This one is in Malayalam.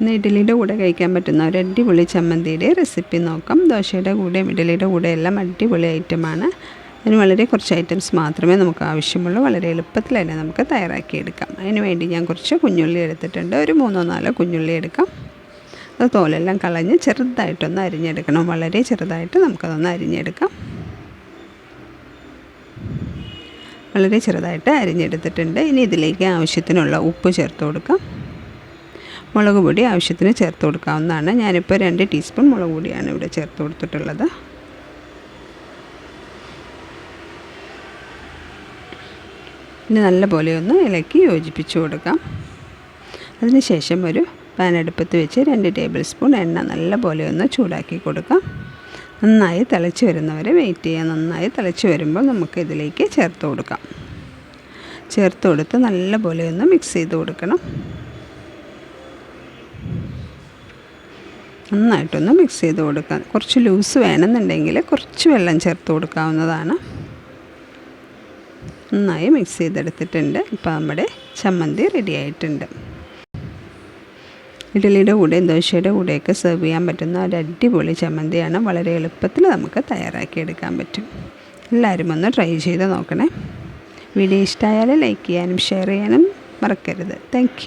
ഇന്ന് ഇഡ്ഡലിയുടെ കൂടെ കഴിക്കാൻ പറ്റുന്ന ഒരു അടിപൊളി ചമ്മന്തിയുടെ റെസിപ്പി നോക്കാം. ദോശയുടെ കൂടെയും ഇഡ്ഡലിയുടെ കൂടെ എല്ലാം അടിപൊളി ഐറ്റമാണ് അതിന് വളരെ കുറച്ച് ഐറ്റംസ് മാത്രമേ നമുക്ക് ആവശ്യമുള്ളൂ. വളരെ എളുപ്പത്തിൽ തന്നെ നമുക്ക് തയ്യാറാക്കിയെടുക്കാം. അതിന് വേണ്ടി ഞാൻ കുറച്ച് കുഞ്ഞുള്ളി എടുത്തിട്ടുണ്ട്. ഒരു മൂന്നോ നാലോ കുഞ്ഞുള്ളി എടുക്കാം. അത് തോലെല്ലാം കളഞ്ഞ് ചെറുതായിട്ടൊന്ന് അരിഞ്ഞെടുക്കണം. വളരെ ചെറുതായിട്ട് നമുക്കതൊന്ന് അരിഞ്ഞെടുക്കാം. വളരെ ചെറുതായിട്ട് അരിഞ്ഞെടുത്തിട്ടുണ്ട്. ഇനി ഇതിലേക്ക് ആവശ്യത്തിനുള്ള ഉപ്പ് ചേർത്ത് കൊടുക്കാം. മുളക് പൊടി ആവശ്യത്തിന് ചേർത്ത് കൊടുക്കാവുന്നതാണ്. ഞാനിപ്പോൾ രണ്ട് ടീസ്പൂൺ മുളക് പൊടിയാണ് ഇവിടെ ചേർത്ത് കൊടുത്തിട്ടുള്ളത്. ഇനി നല്ലപോലെ ഒന്ന് ഇളക്കി യോജിപ്പിച്ച് കൊടുക്കാം. അതിനുശേഷം ഒരു പാൻ അടുപ്പത്ത് വെച്ച് രണ്ട് ടേബിൾ സ്പൂൺ എണ്ണ നല്ലപോലെ ഒന്ന് ചൂടാക്കി കൊടുക്കാം. നന്നായി തിളച്ച് വരുന്നവരെ വെയിറ്റ് ചെയ്യാം. നന്നായി തിളച്ച് വരുമ്പോൾ നമുക്ക് ഇതിലേക്ക് ചേർത്ത് കൊടുക്കാം. ചേർത്ത് കൊടുത്ത് നല്ലപോലെ ഒന്ന് മിക്സ് ചെയ്ത് കൊടുക്കണം. നന്നായിട്ടൊന്ന് മിക്സ് ചെയ്ത് കൊടുക്കാം. കുറച്ച് ലൂസ് വേണമെന്നുണ്ടെങ്കിൽ കുറച്ച് വെള്ളം ചേർത്ത് കൊടുക്കാവുന്നതാണ്. നന്നായി മിക്സ് ചെയ്തെടുത്തിട്ടുണ്ട്. ഇപ്പോൾ നമ്മുടെ ചമ്മന്തി റെഡി ആയിട്ടുണ്ട്. ഇഡ്ഡലിയുടെ കൂടെയും ദോശയുടെ കൂടെയൊക്കെ സെർവ് ചെയ്യാൻ പറ്റുന്ന ഒരു അടിപൊളി ചമ്മന്തിയാണ്. വളരെ എളുപ്പത്തിൽ നമുക്ക് തയ്യാറാക്കിയെടുക്കാൻ പറ്റും. എല്ലാവരും ഒന്ന് ട്രൈ ചെയ്ത് നോക്കണേ. വീഡിയോ ഇഷ്ടമായാൽ ലൈക്ക് ചെയ്യാനും ഷെയർ ചെയ്യാനും മറക്കരുത്. താങ്ക്